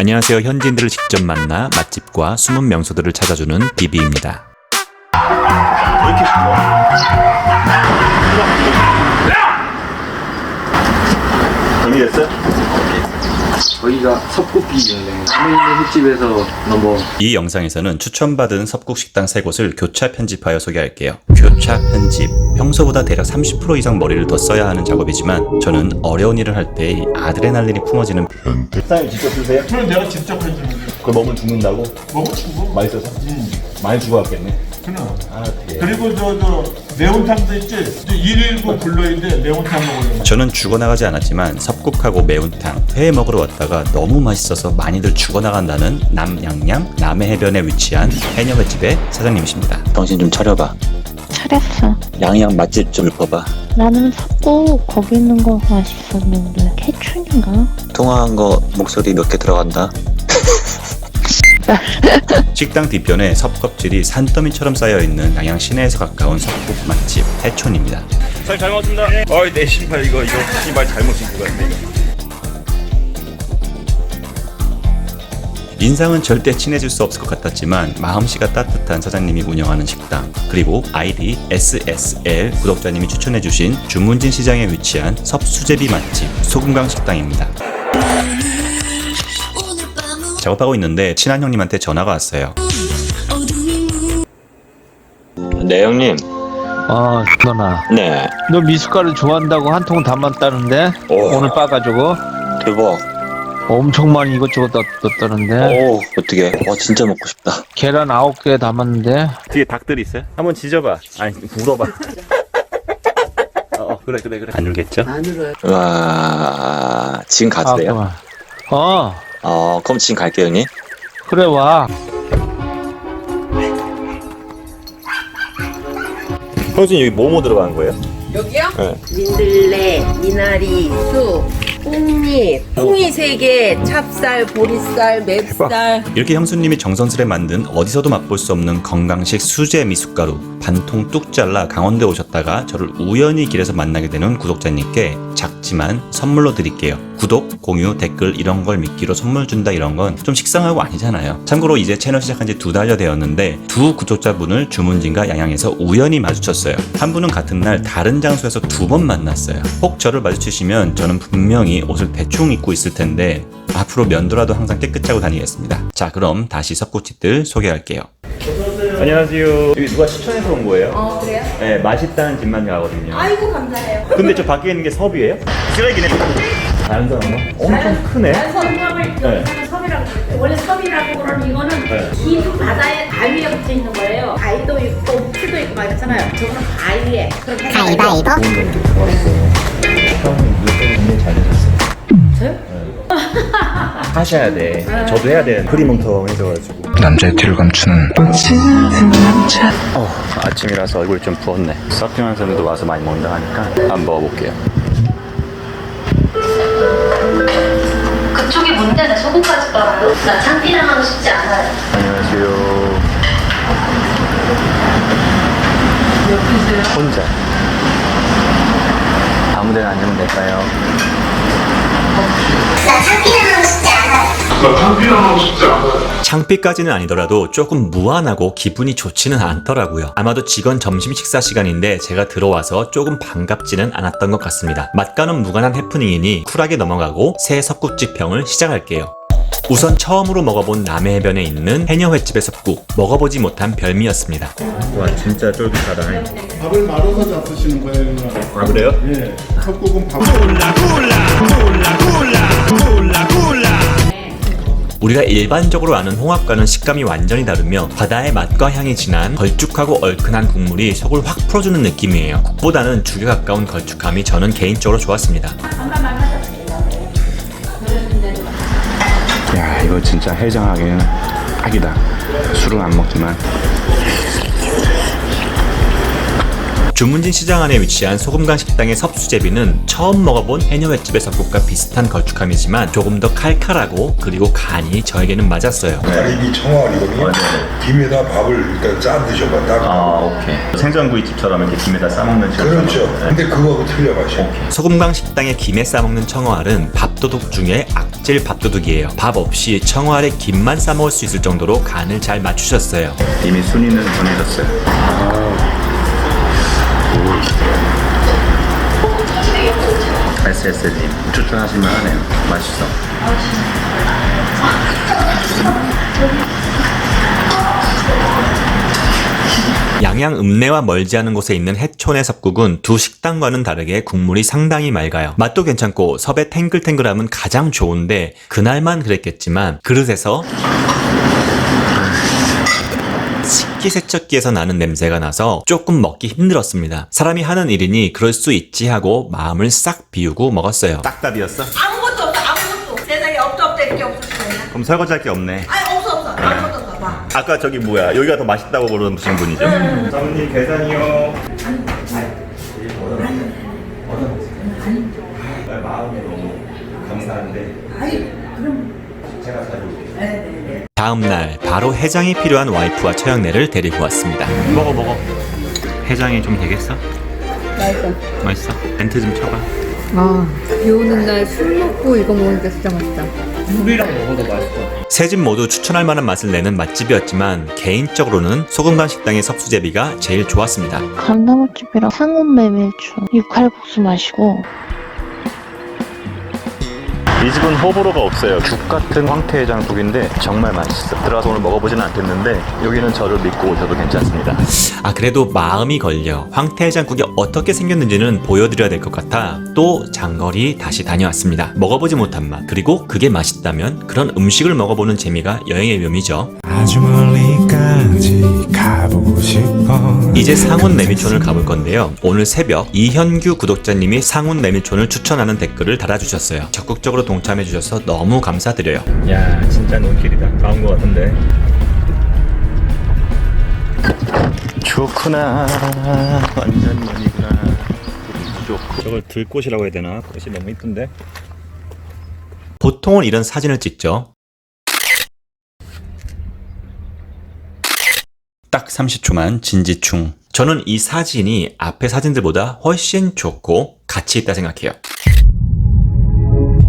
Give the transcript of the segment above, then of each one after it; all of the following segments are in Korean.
안녕하세요. 현지인들을 직접 만나 맛집과 숨은 명소들을 찾아주는 비비입니다. 준비됐어요? 저희가 석고피인데 안에 있는 횟집에서 넘어 이 영상에서는 추천받은 섭국식당 세 곳을 교차 편집하여 소개할게요. 교차 편집. 평소보다 대략 30% 이상 머리를 더 써야 하는 작업이지만 저는 어려운 일을 할 때 아드레날린이 품어지는 사장님 직접 쓰세요? 그럼 내가 직접 해주는 거 그거 먹으면 죽는다고? 먹어 치고 맛있어서? 많이 죽어갔겠네 그럼 아 되게 그리고 저 저 매운탕도 있지 119 불러인데 매운탕 먹으려면 저는 죽어나가지 않았지만 섭국하고 매운탕, 회 먹으러 왔다가 너무 맛있어서 많이들 죽어나간다는 남양양 남해 해변에 위치한 해녀횟집의 사장님이십니다. 정신 좀 차려봐. 차렸어. 양양 맛집 좀 읊어봐. 나는 샀고 거기 있는 거 맛있었는데 캐춘인가? 통화한 거 목소리 몇 개 들어간다. 식당 뒤편에 섭껍질이 산더미처럼 쌓여있는 양양 시내에서 가까운 섭국 맛집 해촌입니다. 사장님 잘 먹었습니다 어이 내 신발 이거 이거 신발 잘못 신고 갔네 이거 인상은 절대 친해질 수 없을 것 같았지만 마음씨가 따뜻한 사장님이 운영하는 식당 그리고 아이디 SSL 구독자님이 추천해주신 주문진 시장에 위치한 섭수제비 맛집 소금강 식당입니다. 작업하고 있는데 친한 형님한테 전화가 왔어요. 네 형님. 아, 누나. 네. 너 미숫가루 좋아한다고 한 통 담았다는데? 오. 오늘 빠가지고? 대박. 엄청 많이 이것저것 넣- 넣었다는데? 오 어떻게? 와 진짜 먹고 싶다. 계란 아홉 개 담았는데? 뒤에 닭들 있어요? 한번 지져봐 아니 물어봐 어, 어 그래 그래 그래 안 울겠죠? 와 지금 가도 아, 돼요? 그만. 어, 어 그럼 지금 갈게요 형님. 그래, 와. 형수님 여기 뭐뭐 들어가는 거예요? 여기요? 네. 민들레, 미나리, 쑥, 콩잎, 콩이 세개 찹쌀, 보리쌀, 맵쌀. 이렇게 형수님이 정성스레 만든 어디서도 맛볼 수 없는 건강식 수제 미숫가루 반통 뚝 잘라 강원도에 오셨다가 저를 우연히 길에서 만나게 되는 구독자님께 작지만 선물로 드릴게요. 구독, 공유, 댓글 이런 걸 믿기로 선물 준다 이런 건 좀 식상하고 아니잖아요. 참고로 이제 채널 시작한 지 두 달여 되었는데 두 구독자분을 주문진과 양양에서 우연히 마주쳤어요. 한 분은 같은 날 다른 장소에서 두 번 만났어요. 혹 저를 마주치시면 저는 분명히 옷을 대충 입고 있을 텐데 앞으로 면도라도 항상 깨끗하고 다니겠습니다. 자, 그럼 다시 석고집들 소개할게요. 안녕하세요 여기 누가 추천해서 온 거예요? 어, 그래요? 네 맛있다는 집만 가거든요 아이고, 감사해요. 근데 저 밖에 있는 게 섭이에요? 쓰레기네 자연산 거? 엄청 크네 섬을 네. 섬이라고 그러죠. 원래 섬이라고 그러는 이거는 네. 깊은 바다에 바위에 붙어 있는 거예요. 바위도 있고 풀도 있고 막 이렇잖아요. 저거는 바위에 그렇게 가위바위보. 하셔야 돼 저도 해야 돼 프리몽텅 해줘가지고 남자의 티를 감추는 어, 아침이라서 얼굴이 좀 부었네. 서핑하는 사람도 와서 많이 먹는다 하니까 한번 먹어볼게요. 그쪽이 뭔데 나 소금까지 빨아요. 나 창피당하고 싶지 않아요. 안녕하세요. 혼자. 아무 데나 앉으면 될까요? 창피까지는 아니더라도 조금 무안하고 기분이 좋지는 않더라고요. 아마도 직원 점심 식사 시간인데 제가 들어와서 조금 반갑지는 않았던 것 같습니다. 맛과는 무관한 해프닝이니 쿨하게 넘어가고 새 석국집 평을 시작할게요. 우선 처음으로 먹어본 남해해변에 있는 해녀횟집의 석국 먹어보지 못한 별미였습니다. 와, 진짜 쫄깃하다. 밥을 말아서 잡수시는 거예요 아, 그래요? 예 석국은 밥 우리가 일반적으로 아는 홍합과는 식감이 완전히 다르며 바다의 맛과 향이 진한 걸쭉하고 얼큰한 국물이 속을 확 풀어주는 느낌이에요. 국보다는 죽에 가까운 걸쭉함이 저는 개인적으로 좋았습니다. 이거 진짜 해장하기는 딱이다 술은 안 먹지만 주문진 시장 안에 위치한 소금강 식당의 섭수제비는 처음 먹어본 해녀횟집의 석국과 비슷한 걸쭉함이지만 조금 더 칼칼하고 그리고 간이 저에게는 맞았어요. 이 청어리거든요. 김에다 밥을 일단 짜 드셔봐. 딱. 아, 오케이. 생선구이집처럼 이렇게 김에다 싸먹는 식으로. 그렇죠. 네. 근데 그거하고 틀려 맛이. 소금강 식당의 김에 싸먹는 청어알은 밥도둑 중에 악 재 단백질 밥도둑이에요. 밥 없이 청어알에 김만 싸먹을 수 있을 정도로 간을 잘 맞추셨어요. 이미 순위는 정해졌어요. SS님 추천하실 만 하네요. 맛있어. 양양 읍내와 멀지 않은 곳에 있는 해촌의 섭국은 두 식당과는 다르게 국물이 상당히 맑아요. 맛도 괜찮고 섭의 탱글탱글함은 가장 좋은데 그날만 그랬겠지만 그릇에서 식기세척기에서 나는 냄새가 나서 조금 먹기 힘들었습니다. 사람이 하는 일이니 그럴 수 있지 하고 마음을 싹 비우고 먹었어요. 딱답이었어? 아무것도 없어 아무것도 세상에 없다 없다 이렇게 없었어요 그럼 설거지 할 게 없네. 아니 없어 없어 아무것도 아까 저기 뭐야 여기가 더 맛있다고 그러신 분이죠? 사모님 계산이요. 마음이 너무 감사한데. 제가 잘 다음 날 바로 해장이 필요한 와이프와 처형네를 데리고 왔습니다. 먹어 먹어. 해장이 좀 되겠어? 맛있어 맛있어? 멘트 좀 쳐봐. 아비 오는 날 술 먹고 이거 먹으니까 진짜 맛있다 세집 모두 추천할 만한 맛을 내는 맛집이었지만 개인적으로는 소금간 식당의 섭수제비가 제일 좋았습니다. 감나무집이랑 상온 메밀주 육칼국수 마시고 이 집은 호불호가 없어요. 죽 같은 황태해장국인데 정말 맛있어. 들어가서 오늘 먹어보지는 않겠는데 여기는 저를 믿고 오셔도 괜찮습니다. 아 그래도 마음이 걸려 황태해장국이 어떻게 생겼는지는 보여드려야 될 것 같아 또 장거리 다시 다녀왔습니다 먹어보지 못한 맛 그리고 그게 맛있다면 그런 음식을 먹어보는 재미가 여행의 묘미죠 아주 멀리까지 가보고 싶어 이제 상훈 레미촌을 가볼 건데요 오늘 새벽 이현규 구독자님이 상훈 레미촌을 추천하는 댓글을 달아주셨어요 적극적으로 동참해주셔서 너무 감사드려요 야 진짜 눈길이다 다온것 같은데 좋구나. 완전 연이구나. 좋고. 저걸 들꽃이라고 해야 되나? 꽃이 너무 이쁜데? 보통은 이런 사진을 찍죠. 딱 30초만 진지충. 저는 이 사진이 앞의 사진들보다 훨씬 좋고 가치 있다 생각해요.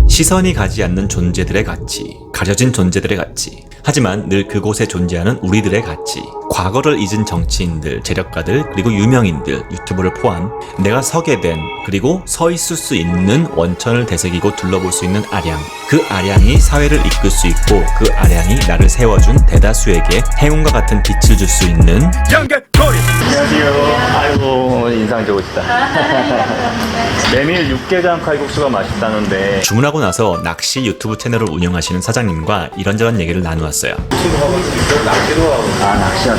시선이 가지 않는 존재들의 가치, 가려진 존재들의 가치. 하지만 늘 그곳에 존재하는 우리들의 가치. 과거를 잊은 정치인들, 재력가들, 그리고 유명인들, 유튜브를 포함 내가 서게 된 그리고 서 있을 수 있는 원천을 되새기고 둘러볼 수 있는 아량. 그 아량이 사회를 이끌 수 있고 그 아량이 나를 세워준 대다수에게 행운과 같은 빛을 줄 수 있는 안녕하세요. 아이고 인상 좋으시다. 메밀 육개장 칼국수가 맛있다는데 주문하고 나서 낚시 유튜브 채널을 운영하시는 사장님과 이런저런 얘기를 나누었어요. 아 낚시하세요?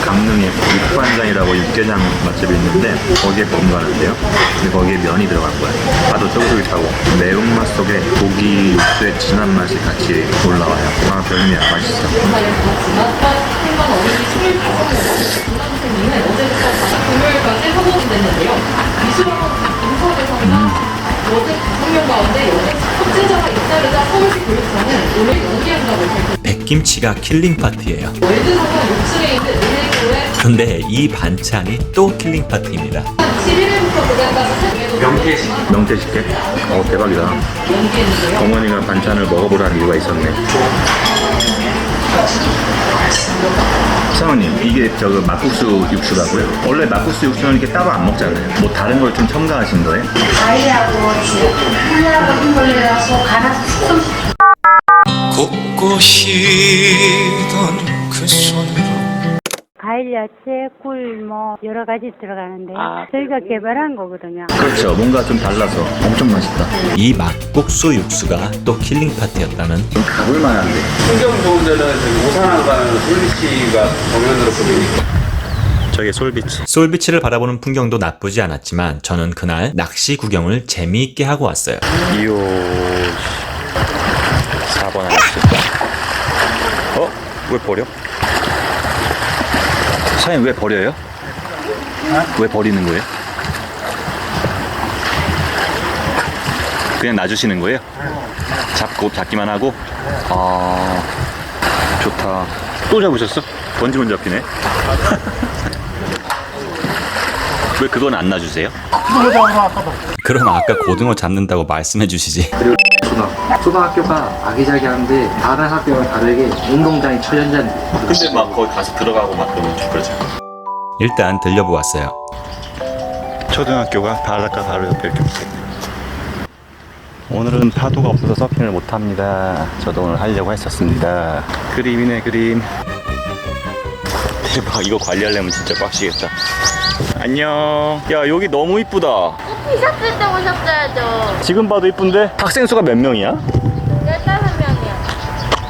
강릉에 육반장이라고 육개장 맛집이 있는데 거기에 본가는데요. 근데 거기에 면이 들어간 거야. 파도 쫄깃쫄깃하고 매운맛 속에 고기 육수의 진한 맛이 같이 올라와요. 아 별미야 맛있어. 백김치가 킬링 파트예요. 그런데 이 반찬이 또 킬링 파트입니다. 명태식혜? 어 대박이다. 어머니가 반찬을 먹어보라는 이유가 있었네. 사모님 이게 저거 막국수 육수라고요? 원래 막국수 육수는 이렇게 따로 안 먹잖아요. 뭐 다른 걸 좀 첨가하신 거예요? 과일, 야채, 꿀, 뭐 여러 가지 들어가는데 저희가 개발한 거거든요. 그렇죠. 뭔가 좀 달라서 엄청 맛있다. 이 막국수 육수가 또 킬링 파트였다는 좀 가볼 만한데. 풍경 좋은 데는 오산항 가는 솔리치가 정면으로 보이니까 저게 솔비치. 솔비치를 바라보는 풍경도 나쁘지 않았지만 저는 그날 낚시 구경을 재미있게 하고 왔어요. 이요 4번 아저씨 어? 왜 버려? 사장님 왜 버려요? 왜 버리는 거예요? 그냥 놔주시는 거예요? 잡고 잡기만 하고? 아 좋다 또 잡으셨어? 번지곤 잡히네 왜 그건 안 놔주세요? 그럼 아까 고등어 잡는다고 말씀해 주시지. 초등, 초등학교가 아기자기한데 다른 학교와 다르게 운동장이 초연장 근데 막 거기 가서 들어가고 막 그러면 좀 그러죠. 일단 들려보았어요. 초등학교가 바닷가 바로 옆에 이렇게 붙어 있네요. 오늘은 파도가 없어서 서핑을 못 합니다. 저도 오늘 하려고 했었습니다. 그림이네 그림. 대박 이거 관리하려면 진짜 빡시겠다. 안녕. 야 여기 너무 이쁘다. 피셨을 때 오셨어야죠. 지금 봐도 이쁜데 학생 수가 몇 명이야? 15명이요.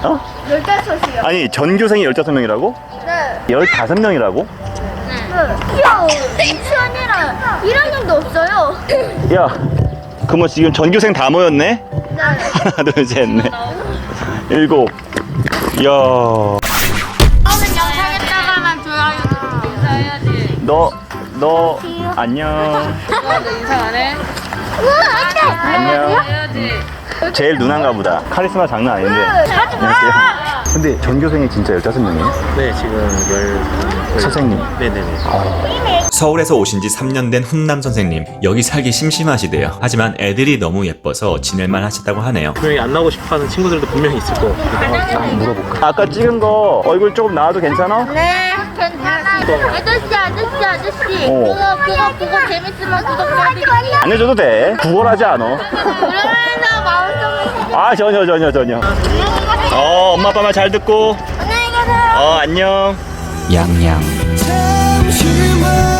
어? 15이요. 아니 전교생이 15명이라고? 네. 15명이라고? 귀여워. 유치원이랑 1학년도 없어요. 야, 그뭐 지금 전교생 다 모였네? 네. 하나, 둘, 셋, 넷, 일곱. 야, 오늘 영상에다가만 좋아요 인사해야지. 너, 너, 안녕. 인사 안 해? 안녕. 해야지. 제일 누난가 보다. 카리스마 장난 아닌데. 안녕하세요. 근데 전교생이 진짜 15명이에요? 네 지금 열 선생님. 네네네 서울에서 오신 지 3년 된 훈남 선생님. 여기 살기 심심하시대요. 하지만 애들이 너무 예뻐서 지낼만 하시다고 하네요. 분명히 안 나오고 싶어 하는 친구들도 분명히 있을 거고 아까 찍은 거 얼굴 조금 나와도 괜찮아? 네, 괜찮아. 아저씨, 아저씨, 아저씨. 어. 그거, 그거, 그거 재밌으면 구독 해드릴게요. 안 해줘도 돼. 구걸하지 않아. 그러면서 마음속에 아, 전혀, 전혀, 전혀. 어, 엄마 아빠 말 잘 듣고. 안녕히 계세요. 어, 안녕. 양양. 잠시만